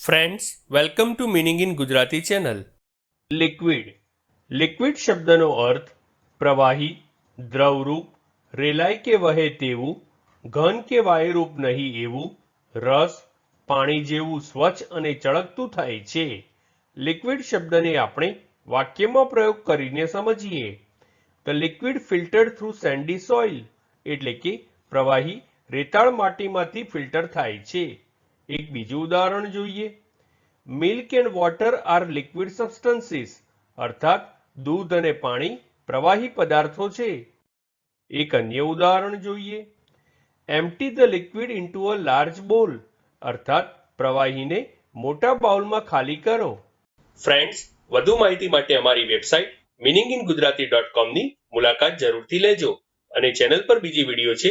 Friends welcome to meaning in Gujarati channel liquid liquid શબ્દનો અર્થ પ્રવાહી દ્રવરૂપ રેલાય કે વહે તેવું ઘન કે વાયુરૂપ નહીં એવું રસ પાણી જેવું સ્વચ્છ અને ચળકતું થાય છે લિક્વિડ શબ્દને આપણે વાક્યમાં પ્રયોગ કરીને સમજીએ the liquid filtered through sandy soil એટલે કે પ્રવાહી રેતાળ માટીમાંથી ફિલ્ટર થાય છે એક બીજું ઉદાહરણ જોઈએ. Milk and water are liquid substances અર્થાત, દૂધ અને પાણી પ્રવાહી પદાર્થો છે. એક અન્ય ઉદાહરણ જોઈએ. Empty the liquid into a large bowl અર્થાત, પ્રવાહીને મોટા બાઉલમાં ખાલી કરો. ફ્રેન્ડ્સ વધુ માહિતી માટે અમારી website meaning in Gujarati dot કોમની મુલાકાત જરૂરથી લેજો અને ચેનલ પર બીજી વીડિયો છે